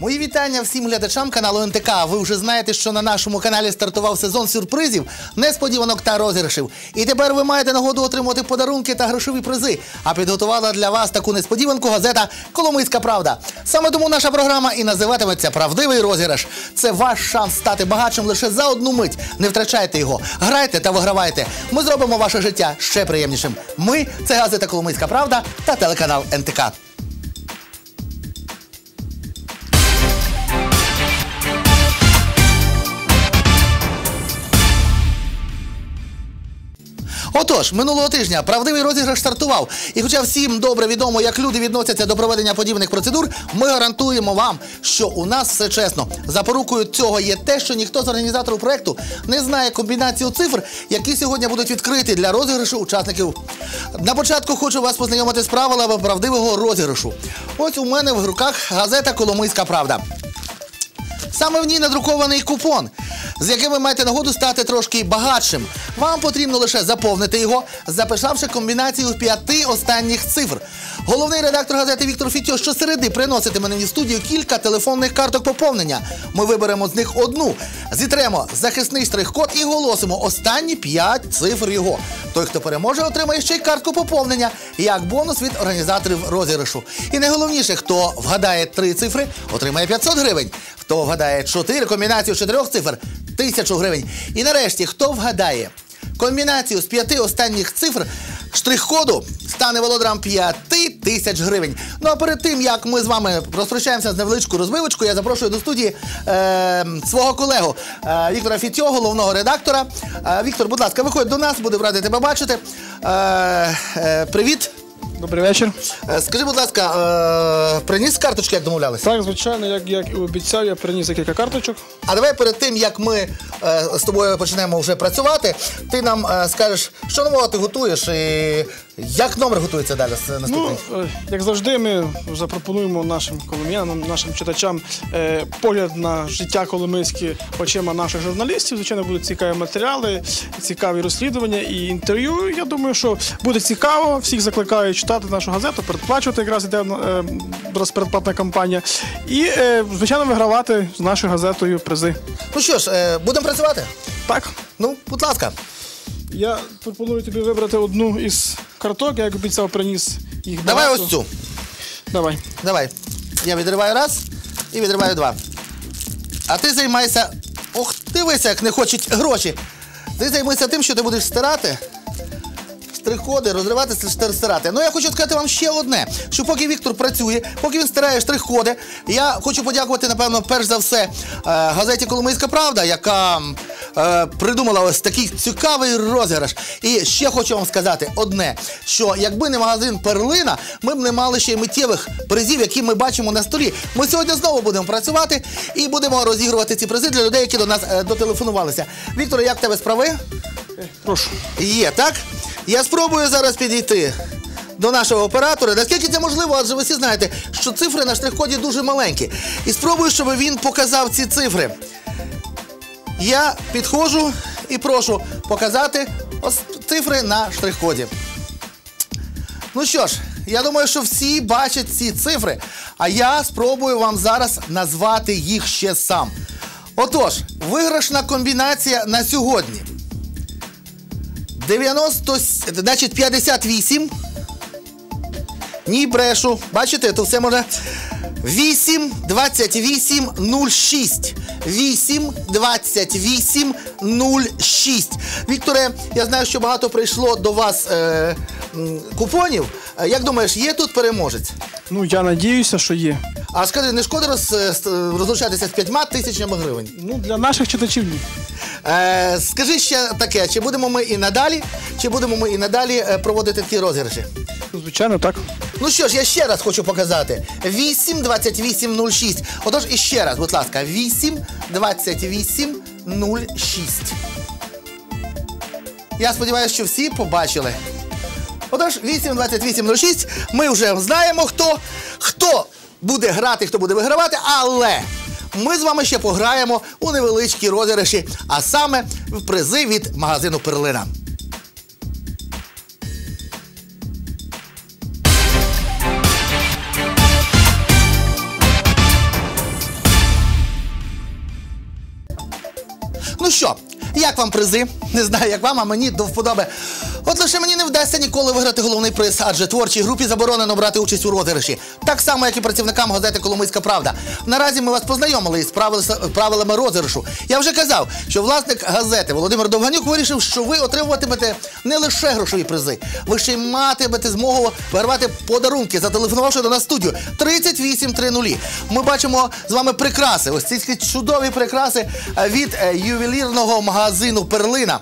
Мої вітання всім глядачам каналу НТК. Ви вже знаєте, що на нашому каналі стартував сезон сюрпризів, несподіванок та розіграшів. І тепер ви маєте нагоду отримати подарунки та грошові призи. А підготувала для вас таку несподіванку газета Коломийська Правда. Саме тому наша програма і називатиметься Правдивий розіграш. Це ваш шанс стати багатшим лише за одну мить. Не втрачайте його. Грайте та вигравайте. Ми зробимо ваше життя ще приємнішим. Ми це газета Коломийська Правда та телеканал НТК. Отож, минулого тижня правдивий розіграш стартував. І хоча всім добре відомо, як люди відносяться до проведення подібних процедур, ми гарантуємо вам, що у нас все чесно. Запорукою цього є те, що ніхто з організаторів проекту не знає комбінацію цифр, які сьогодні будуть відкриті для розіграшу учасників. На початку хочу вас познайомити з правилами правдивого розіграшу. Ось у мене в руках газета Коломийська Правда. Саме в ній надрукований купон, з яким ви маєте нагоду стати трошки багатшим. Вам потрібно лише заповнити його, записавши комбінацію п'яти останніх цифр. Головний редактор газети Віктор Фітьо щосереди приноситиме мені в студію кілька телефонних карток поповнення. Ми виберемо з них одну, зітремо захисний штрих-код і голосимо останні п'ять цифр його. Той, хто переможе, отримає ще й картку поповнення як бонус від організаторів розіграшу. І найголовніше, хто вгадає три цифри, отримає 500 гривень. Хто вгадає чотири комбінацію чотирьох цифр 1000 гривень. І нарешті, хто вгадає комбінацію з п'яти останніх цифр штрих-коду, стане володарем 5 тисяч гривень. Ну а перед тим як ми з вами розпрощаємося з невеличкою розбивочкою, я запрошую до студії е, свого колегу е, Віктора Фітьо, головного редактора. Е, Віктор, будь ласка, виходь до нас, будемо раді тебе бачити. Е, е, привіт. Добрий вечір. Е, Скажи, будь ласка, е, приніс карточки, як домовлялися? Так, звичайно, як, як і обіцяв, я приніс декілька карточок. А давай перед тим, як ми е, з тобою почнемо вже працювати, ти нам е, скажеш, що нового ти готуєш і як номер готується далі з наступний? Ну, е, як завжди, ми запропонуємо нашим коломіянам, нашим читачам е, погляд на життя коломийське очима наших журналістів. Звичайно, будуть цікаві матеріали, цікаві розслідування і інтерв'ю. Я думаю, що буде цікаво. Всіх закликаю читати нашу газету, передплачувати якраз іде е, розпередплатна кампанія. І, е, звичайно, вигравати з нашою газетою призи. Ну що ж, е, будемо працювати? Так. Ну, будь ласка. Я пропоную тобі вибрати одну із карток, я як обіцяв, приніс їх. Давай багато. ось цю. Давай. Давай. Я відриваю раз і відриваю два. А ти займайся. Ох, дивися, як не хочуть гроші. Ти займайся тим, що ти будеш стирати. Штрих-коди, розривати, стирати. Ну я хочу сказати вам ще одне: що поки Віктор працює, поки він стирає штрих-коди, я хочу подякувати, напевно, перш за все, е, газеті Коломийська Правда, яка е, придумала ось такий цікавий розіграш. І ще хочу вам сказати одне: що якби не магазин Перлина, ми б не мали ще й миттєвих призів, які ми бачимо на столі. Ми сьогодні знову будемо працювати і будемо розігрувати ці призи для людей, які до нас е, дотелефонувалися. Віктор, як в тебе справи? Прошу. Є, так? Я спробую зараз підійти до нашого оператора. Наскільки це можливо, адже ви всі знаєте, що цифри на штрих-коді дуже маленькі. І спробую, щоб він показав ці цифри. Я підходжу і прошу показати цифри на штрих-коді. Ну що ж, я думаю, що всі бачать ці цифри, а я спробую вам зараз назвати їх ще сам. Отож, виграшна комбінація на сьогодні. 90, значить 58. Ні, брешу. Бачите, то все можна. 8, 28, 06. 8, 28, 06. Вікторе, я знаю, що багато прийшло до вас е, м, купонів. Е, Як думаєш, є тут переможець? Ну, я надіюся, що є. А скажи, не шкода роз, е, с- розлучатися з п'ятьма тисячами гривень? Ну, для наших читачів ні. Е, скажи ще таке, чи будемо ми і надалі, чи будемо ми і надалі е, проводити такі розіграші? Звичайно, так. Ну що ж, я ще раз хочу показати. 8 28 06. Отож, іще раз, будь ласка, 8 28 06. Я сподіваюся, що всі побачили. Отож, 8 28 06. Ми вже знаємо, хто, хто буде грати, хто буде вигравати, але ми з вами ще пограємо у невеличкі розіграші, а саме в призи від магазину Перлина. Як вам призи? Не знаю, як вам, а мені до вподоби. От лише мені не вдасться ніколи виграти головний приз, адже творчій групі заборонено брати участь у розіграші. Так само, як і працівникам газети Коломийська Правда. Наразі ми вас познайомили із правил- правилами розіграшу. Я вже казав, що власник газети Володимир Довганюк вирішив, що ви отримуватимете не лише грошові призи, ви ще й матимете змогу вигравати подарунки, зателефонувавши до нас студію 3830. Ми бачимо з вами прикраси. Ось ці чудові прикраси е, від е, ювелірного магазину Перлина.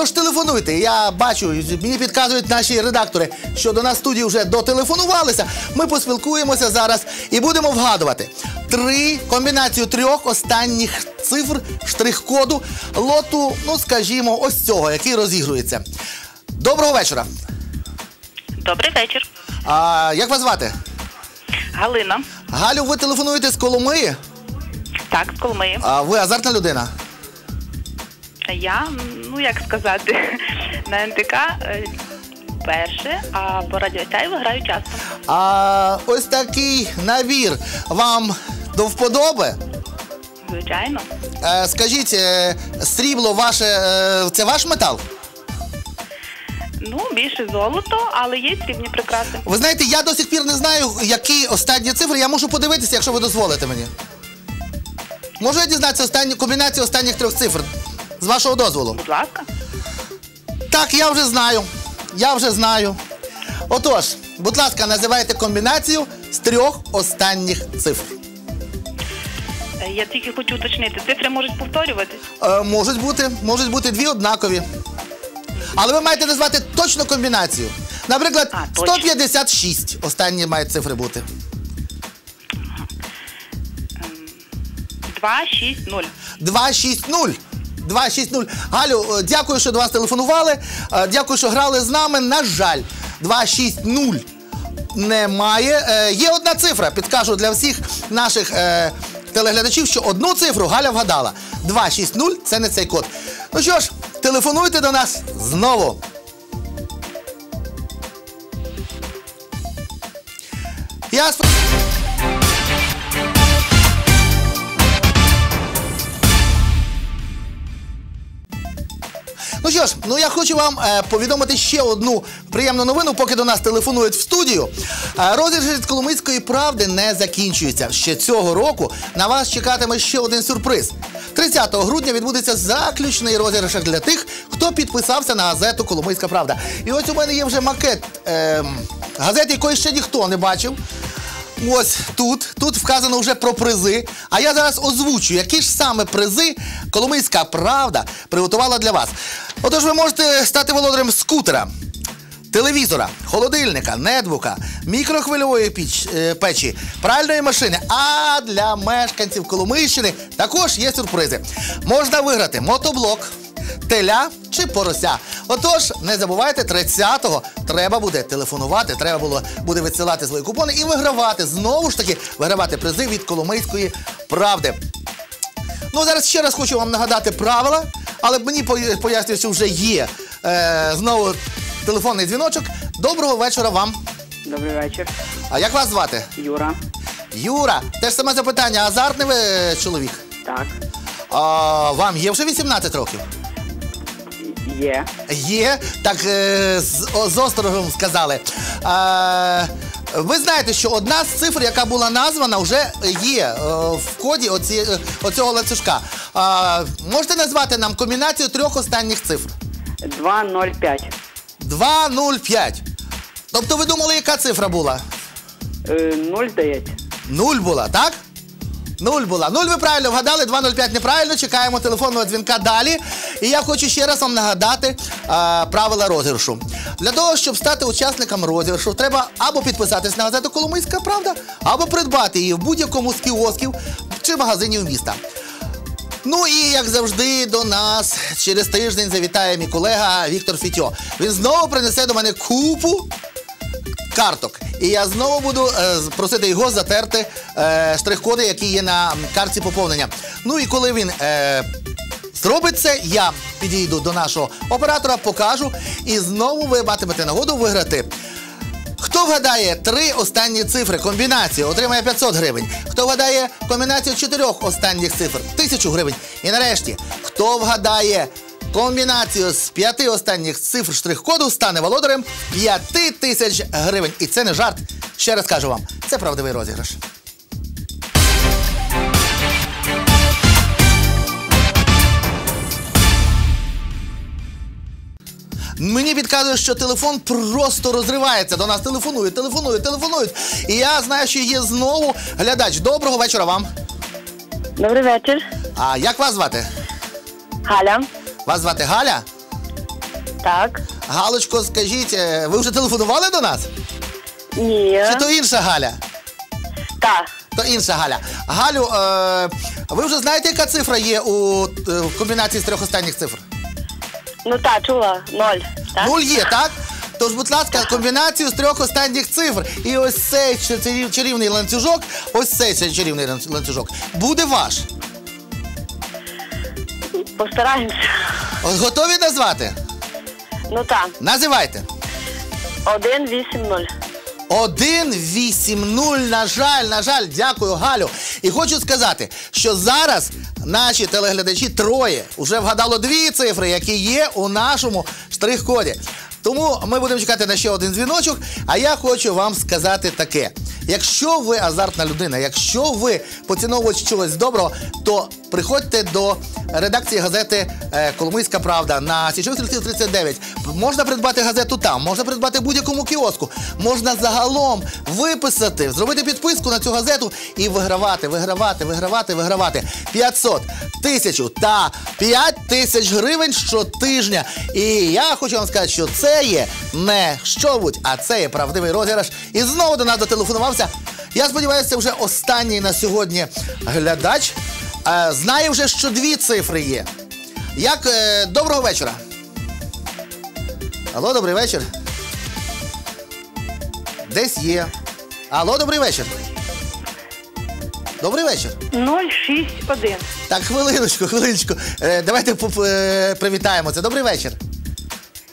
Тож телефонуйте. Я бачу, мені підказують наші редактори, що до нас студії вже дотелефонувалися. Ми поспілкуємося зараз і будемо вгадувати три комбінацію трьох останніх цифр штрих-коду лоту, ну скажімо, ось цього, який розігрується. Доброго вечора. Добрий вечір. А як вас звати? Галина. Галю, ви телефонуєте з Коломиї? Так, з Коломиї. А ви азартна людина? Я, ну як сказати, на НТК е, перше, а по радіо Сяйво граю часто. А ось такий набір вам до вподоби? Звичайно. Е, скажіть, е, срібло ваше е, це ваш метал? Ну, більше золото, але є срібні прикраси. Ви знаєте, я до сих пір не знаю, які останні цифри. Я можу подивитися, якщо ви дозволите мені. Можу я дізнатися останню комбінацію останніх трьох цифр з вашого дозволу? Будь ласка. Так, я вже знаю. Я вже знаю. Отож, будь ласка, називайте комбінацію з трьох останніх цифр. Е, Я тільки хочу уточнити, цифри можуть повторюватись. Е, можуть бути, можуть бути дві однакові. Але ви маєте назвати точну комбінацію. Наприклад, А, точно. 156 останні мають цифри бути. 2, 6, 0. 260. 260. Галю, е, дякую, що до вас телефонували. Е, Дякую, що грали з нами. На жаль, 260 немає. Е, Є одна цифра. Підкажу для всіх наших телеглядачів, що одну цифру Галя вгадала. 260 це не цей код. Ну що ж, телефонуйте до нас знову. Я сп- Ну що ж, ну я хочу вам е, повідомити ще одну приємну новину, поки до нас телефонують в студію. Е, розіграш Коломийської правди не закінчується. Ще цього року на вас чекатиме ще один сюрприз. 30 грудня відбудеться заключний розіграш для тих, хто підписався на газету Коломийська Правда. І ось у мене є вже макет е, газети, якої ще ніхто не бачив. Ось тут, тут вказано вже про призи. А я зараз озвучу, які ж саме призи Коломийська правда приготувала для вас. Отож, ви можете стати володарем скутера, телевізора, холодильника, нетбука, мікрохвильової піч, е, печі, пральної машини. А для мешканців Коломийщини також є сюрпризи. Можна виграти мотоблок. Теля чи порося. Отож, не забувайте, 30-го треба буде телефонувати, треба було буде відсилати свої купони і вигравати. Знову ж таки, вигравати призи від Коломийської правди. Ну, зараз ще раз хочу вам нагадати правила, але мені по- пояснюють, що вже є е, знову телефонний дзвіночок. Доброго вечора вам. Добрий вечір, А як вас звати? Юра. Юра, теж саме запитання. Азартний ви е, чоловік? Так, А, вам є вже 18 років? Є. Є, так е, з, о, з острогом сказали. Е, ви знаєте, що одна з цифр, яка була названа, вже є е, в коді оці, е, оцього ланцюжка. Е, можете назвати нам комбінацію трьох останніх цифр? 205. 205. Тобто ви думали, яка цифра була? Е, 0, здається. Нуль була, так? Нуль була. Нуль ви правильно вгадали, 205 неправильно. Чекаємо телефонного дзвінка далі. І я хочу ще раз вам нагадати а, правила розіграшу. Для того, щоб стати учасником розіграшу, треба або підписатись на газету Коломийська Правда, або придбати її в будь-якому з кіосків чи магазинів міста. Ну і як завжди, до нас через тиждень завітає мій колега Віктор Фітьо. Він знову принесе до мене купу карток. І я знову буду е, просити його затерти е, штрих-коди, які є на м, картці поповнення. Ну і коли він е, зробить це, я підійду до нашого оператора, покажу, і знову ви матимете нагоду виграти. Хто вгадає три останні цифри комбінацію, отримає 500 гривень. Хто вгадає комбінацію чотирьох останніх цифр 1000 гривень. І нарешті, хто вгадає комбінацію з п'яти останніх цифр штрих-коду стане володарем п'яти тисяч гривень. І це не жарт. Ще раз кажу вам, це правдивий розіграш. Мені підказує, що телефон просто розривається. До нас телефонують, телефонують, телефонують. І я знаю, що є знову глядач. Доброго вечора вам. Добрий вечір. А як вас звати? Галя. Вас звати Галя? Так. Галочко, скажіть, е, ви вже телефонували до нас? Ні. Чи то інша Галя? Так. То інша Галя. Галю, е, ви вже знаєте, яка цифра є у е, в комбінації з трьох останніх цифр? Ну так, чула. Ноль. Так? Нуль є, так? Тож, будь ласка, комбінацію з трьох останніх цифр. І ось цей чарів- чарівний ланцюжок, ось цей чарівний ланцюжок буде ваш. Постараємося. Готові назвати? Ну так. Називайте. Один, вісім, нуль. 1-8-0, на жаль, на жаль, дякую, Галю. І хочу сказати, що зараз наші телеглядачі троє вже вгадало дві цифри, які є у нашому штрих-коді. Тому ми будемо чекати на ще один дзвіночок. А я хочу вам сказати таке: якщо ви азартна людина, якщо ви поціновувач чогось доброго, то приходьте до редакції газети е, Коломийська Правда на Січових стрільців 39. Можна придбати газету там, можна придбати будь-якому кіоску, можна загалом виписати, зробити підписку на цю газету і вигравати, вигравати, вигравати, вигравати 500, тисячу та 5 тисяч гривень щотижня. І я хочу вам сказати, що це є не що-будь, а це є правдивий розіграш. І знову до нас дотелефонувався. Я сподіваюся, це вже останній на сьогодні глядач. Е, знає вже, що дві цифри є. Як е, доброго вечора. Алло, добрий вечір. Десь є. Алло, добрий вечір. Добрий вечір. 061. Так, хвилиночку, хвилиночку. Е, давайте поп- е, привітаємося. Добрий вечір.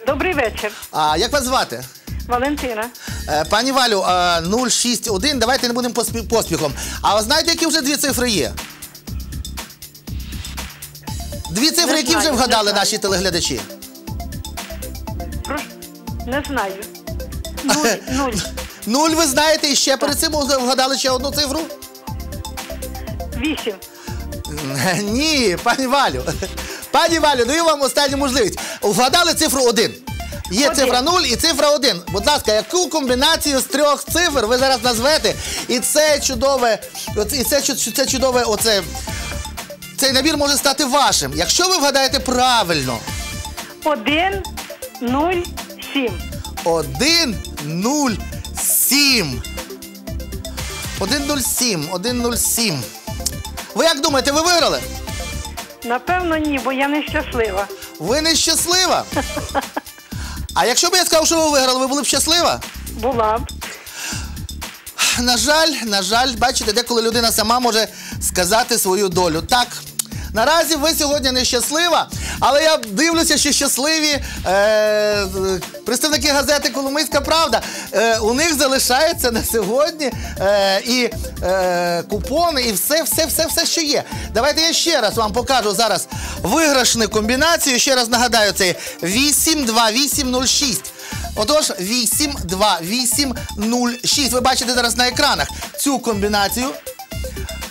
Добрий вечір. А як вас звати? Валентина. Е, пані Валю, е, 061, давайте не будемо поспіхом. А ви знаєте, які вже дві цифри є? Дві цифри, які вже вгадали наші телеглядачі. Не знаю. Нуль. Нуль. Нуль ви знаєте, і ще перед цим вгадали ще одну цифру? Вісім. Ні, пані Валю. Пані Валю, даю вам останню можливість. Вгадали цифру 1. Є Один. цифра 0 і цифра 1. Будь ласка, яку комбінацію з трьох цифр ви зараз назвете? І це чудове, і це, це чудове, оце. Цей набір може стати вашим, якщо ви вгадаєте правильно. Один, нуль, сім. 1 0 7. 107, 107. Ви як думаєте, ви виграли? Напевно, ні, бо я нещаслива. Ви не щаслива? А якщо б я сказав, що ви виграли, ви були б щаслива? Була б. На жаль, на жаль, бачите, деколи людина сама може сказати свою долю. Так, наразі ви сьогодні не щаслива, але я дивлюся, що щасливі е, представники газети Коломийська Правда. Е, у них залишається на сьогодні е, і е, купони, і все, все, все, все, що є. Давайте я ще раз вам покажу зараз виграшну комбінацію. Ще раз нагадаю, це 82806. Отож, 82806. Ви бачите зараз на екранах цю комбінацію.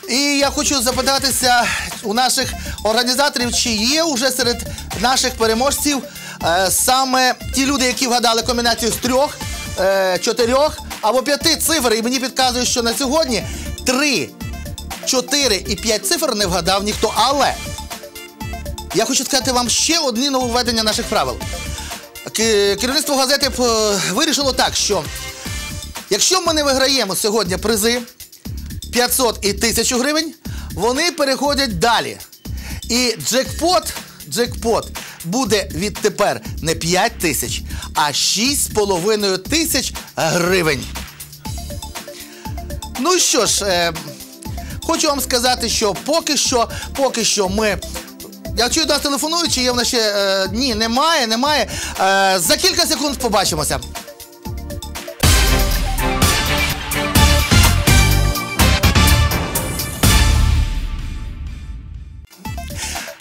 І я хочу запитатися у наших організаторів, чи є вже серед наших переможців е, саме ті люди, які вгадали комбінацію з трьох, е, чотирьох або п'яти цифр. І мені підказує, що на сьогодні три, чотири і п'ять цифр не вгадав ніхто. Але я хочу сказати вам ще одні нововведення наших правил. Керівництво газети е, вирішило так, що якщо ми не виграємо сьогодні призи 500 і 1000 гривень, вони переходять далі. І джекпот, джекпот буде відтепер не 5 тисяч, а 6,5 тисяч гривень. Ну що ж, е, хочу вам сказати, що поки що, поки що ми. Я чую, нас телефонують, чи є в нас ще. Е, ні, немає, немає. Е, за кілька секунд побачимося.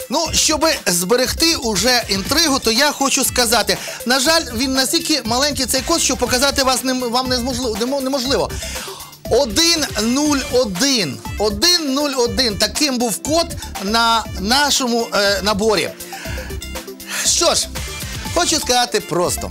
Ну, щоб зберегти уже інтригу, то я хочу сказати. На жаль, він настільки маленький цей код, що показати вас не, вам незможливо, немо- неможливо. 101. 101. Таким був код на нашому е, наборі. Що ж, хочу сказати просто.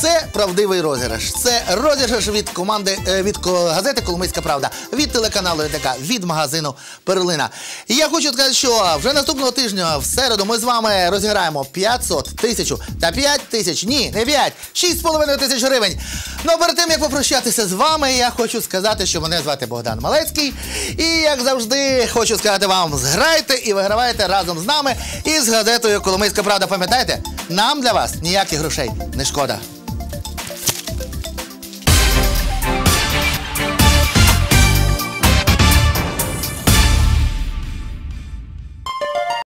Це правдивий розіграш. Це розіграш від команди е, від газети Коломийська Правда, від телеканалу РТК, від магазину Перлина. І я хочу сказати, що вже наступного тижня, в середу, ми з вами розіграємо 500 тисяч та 5 тисяч. Ні, не 5, 6,5 тисяч гривень. Ну перед тим як попрощатися з вами, я хочу сказати, що мене звати Богдан Малецький. І як завжди, хочу сказати вам: зграйте і вигравайте разом з нами і з газетою Коломийська Правда. Пам'ятаєте, нам для вас ніяких грошей не шкода.